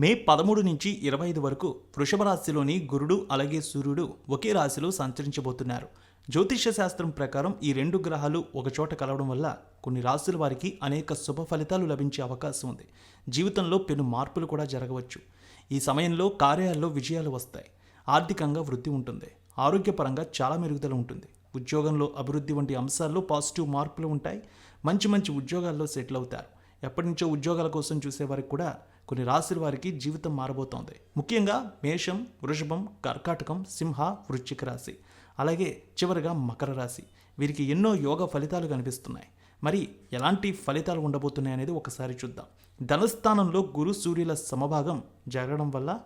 మే పదమూడు నుంచి ఇరవై ఐదు వరకు వృషభ రాశిలోని గురుడు అలాగే సూర్యుడు ఒకే రాశిలో సంచరించబోతున్నారు. జ్యోతిష్య శాస్త్రం ప్రకారం ఈ రెండు గ్రహాలు ఒకచోట కలవడం వల్ల కొన్ని రాశుల వారికి అనేక శుభ ఫలితాలు లభించే అవకాశం ఉంది. జీవితంలో పెను మార్పులు కూడా జరగవచ్చు. ఈ సమయంలో కార్యాల్లో విజయాలు వస్తాయి. ఆర్థికంగా వృద్ధి ఉంటుంది. ఆరోగ్యపరంగా చాలా మెరుగుదల ఉంటుంది. ఉద్యోగంలో అభివృద్ధి వంటి అంశాల్లో పాజిటివ్ మార్పులు ఉంటాయి. మంచి మంచి ఉద్యోగాల్లో సెటిల్ అవుతారు. ఎప్పటి నుంచో ఉద్యోగాల కోసం చూసే వారికి కూడా కొన్ని రాశుల వారికి జీవితం మారబోతోంది. ముఖ్యంగా మేషం వృషభం కర్కాటకం సింహ వృశ్చిక రాశి. అలాగే చివరిగా మకర రాశి. వీరికి ఎన్నో యోగ ఫలితాలు కనిపిస్తున్నాయి. మరి ఎలాంటి ఫలితాలు ఉండబోతున్నాయి అనేది ఒకసారి చూద్దాం. ధనస్థానంలో గురు సూర్యుల సమభాగం జరగడం వల్ల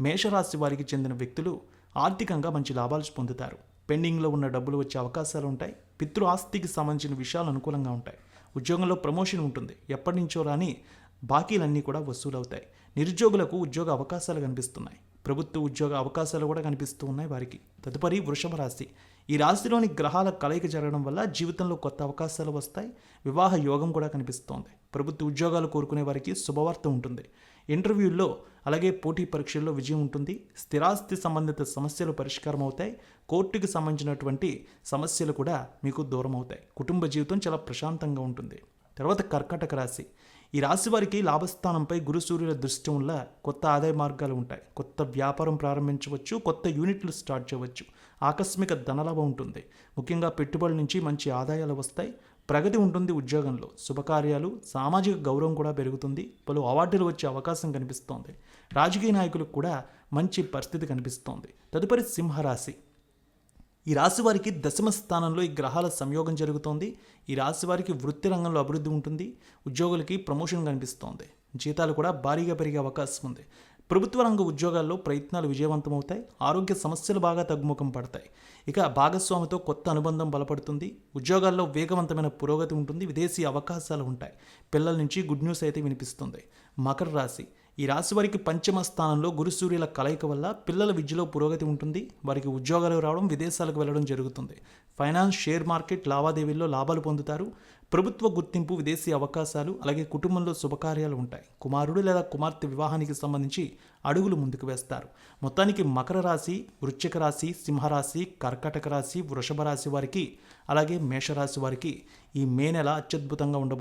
మేషరాశి వారికి చెందిన వ్యక్తులు ఆర్థికంగా మంచి లాభాలు పొందుతారు. పెండింగ్లో ఉన్న డబ్బులు వచ్చే అవకాశాలు ఉంటాయి. పితృ ఆస్తికి సంబంధించిన విషయాలు అనుకూలంగా ఉంటాయి. ఉద్యోగంలో ప్రమోషన్ ఉంటుంది. ఎప్పటి నుంచో రాని బాకీలన్నీ కూడా వసూలవుతాయి. నిరుద్యోగులకు ఉద్యోగ అవకాశాలు కనిపిస్తున్నాయి. ప్రభుత్వ ఉద్యోగ అవకాశాలు కూడా కనిపిస్తూ ఉన్నాయి వారికి. తదుపరి వృషభ రాశి. ఈ రాశిలోని గ్రహాల కలయిక జరగడం వల్ల జీవితంలో కొత్త అవకాశాలు వస్తాయి. వివాహ యోగం కూడా కనిపిస్తోంది. ప్రభుత్వ ఉద్యోగాలు కోరుకునే వారికి శుభవార్త ఉంటుంది. ఇంటర్వ్యూల్లో అలాగే పోటీ పరీక్షల్లో విజయం ఉంటుంది. స్థిరాస్తి సంబంధిత సమస్యలు పరిష్కారం అవుతాయి కోర్టుకు సంబంధించినటువంటి సమస్యలు కూడా మీకు దూరం అవుతాయి కుటుంబ జీవితం చాలా ప్రశాంతంగా ఉంటుంది. తర్వాత కర్కటక రాశి. ఈ రాశి వారికి లాభస్థానంపై గురు సూర్యుల దృష్టి వల్ల కొత్త ఆదాయ మార్గాలు ఉంటాయి. కొత్త వ్యాపారం ప్రారంభించవచ్చు. కొత్త యూనిట్లు స్టార్ట్ చేయవచ్చు. ఆకస్మిక ధనలాభం ఉంటుంది. ముఖ్యంగా పెట్టుబడుల నుంచి మంచి ఆదాయాలు వస్తాయి. ప్రగతి ఉంటుంది ఉద్యోగంలో. శుభకార్యాలు సామాజిక గౌరవం కూడా పెరుగుతుంది. పలు అవార్డులు వచ్చే అవకాశం కనిపిస్తోంది. రాజకీయ నాయకులకు కూడా మంచి పరిస్థితి కనిపిస్తోంది. తదుపరి సింహరాశి. ఈ రాశి వారికి దశమ స్థానంలో ఈ గ్రహాల సంయోగం జరుగుతోంది. ఈ రాశి వారికి వృత్తి రంగంలో అభివృద్ధి ఉంటుంది. ఉద్యోగులకి ప్రమోషన్ కనిపిస్తోంది. జీతాలు కూడా భారీగా పెరిగే అవకాశం ఉంది. ప్రభుత్వ రంగ ఉద్యోగాల్లో ప్రయత్నాలు విజయవంతమవుతాయి ఆరోగ్య సమస్యలు బాగా తగ్గుముఖం పడతాయి. ఇక భాగస్వామితో కొత్త అనుబంధం బలపడుతుంది ఉద్యోగాల్లో వేగవంతమైన పురోగతి ఉంటుంది విదేశీ అవకాశాలు ఉంటాయి. పిల్లల నుంచి గుడ్ న్యూస్ అయితే వినిపిస్తుంది. మకర రాశి ఈ రాశి వారికి పంచమ స్థానంలో గురు సూర్యుల కలయిక వల్ల పిల్లల విద్యలో పురోగతి ఉంటుంది. వారికి ఉద్యోగాలు రావడం విదేశాలకు వెళ్ళడం జరుగుతుంది. ఫైనాన్స్ షేర్ మార్కెట్ లావాదేవీల్లో లాభాలు పొందుతారు. ప్రభుత్వ గుర్తింపు విదేశీ అవకాశాలు అలాగే కుటుంబంలో శుభకార్యాలు ఉంటాయి. కుమారుడు లేదా కుమార్తె వివాహానికి సంబంధించి అడుగులు ముందుకు వేస్తారు. మొత్తానికి మకర రాశి వృశ్చిక రాశి సింహరాశి కర్కటక రాశి వృషభ రాశి వారికి అలాగే మేషరాశి వారికి ఈ మే నెల అత్యద్భుతంగా ఉండబో